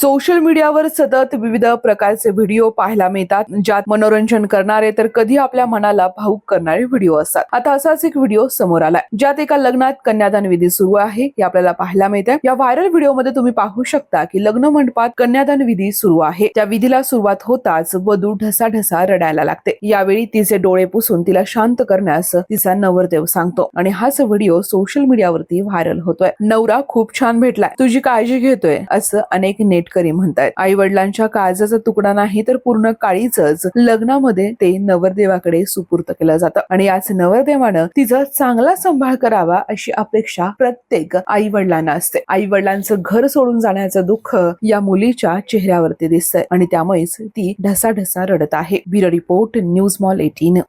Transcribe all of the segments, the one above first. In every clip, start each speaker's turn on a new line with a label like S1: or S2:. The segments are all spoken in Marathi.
S1: सोशल मीडियावर सतत विविध प्रकारचे व्हिडिओ पाहायला मिळतात. ज्यात मनोरंजन करणारे तर कधी आपल्या मनाला भाऊक करणारे व्हिडिओ असतात. आता असाच एक व्हिडिओ समोर आलाय. ज्यात एका लग्नात कन्यादान विधी सुरू आहे. हे आपल्याला पाहायला मिळते या व्हायरल व्हिडिओमध्ये तुम्ही पाहू शकता की लग्न मंडपात कन्यादान विधी सुरू आहे. त्या विधीला सुरुवात होताच वधू ढसाढसा रडायला लागते. यावेळी तिचे डोळे पुसून तिला शांत करण्यास तिचा नवरदेव सांगतो. आणि हाच व्हिडिओ सोशल मीडियावरती व्हायरल होतोय. नवरा खूप छान भेटलाय. तुझी काळजी घेतोय असं अनेक नेट नेटकरी म्हणतात आई वडिलांच्या काळजाचा तुकडा नाही तर पूर्ण काळीच लग्नामध्ये ते नवरदेवाकडे सुपूर्त केलं जातं. आणि याच नवरदेवानं तिचा चांगला सांभाळ करावा अशी अपेक्षा प्रत्येक आई वडिलांना असते. आई वडिलांचं घर सोडून जाण्याचं दुःख या मुलीच्या चेहऱ्यावरती दिसतंय आणि त्यामुळेच ती ढसाढसा रडत आहे. Bureau report news mall eighteen.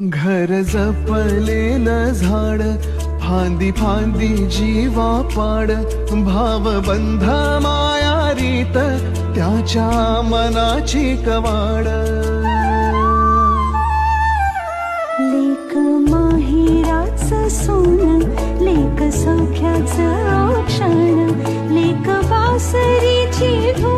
S2: घर जपलेलं झाड फांदी फांदी जीवा पाड भाव बंध माया रीत त्याच्या मनाची कवाड.
S3: लेक माहिराच सोन लेक सौख्याच क्षण लेक बासरीची धून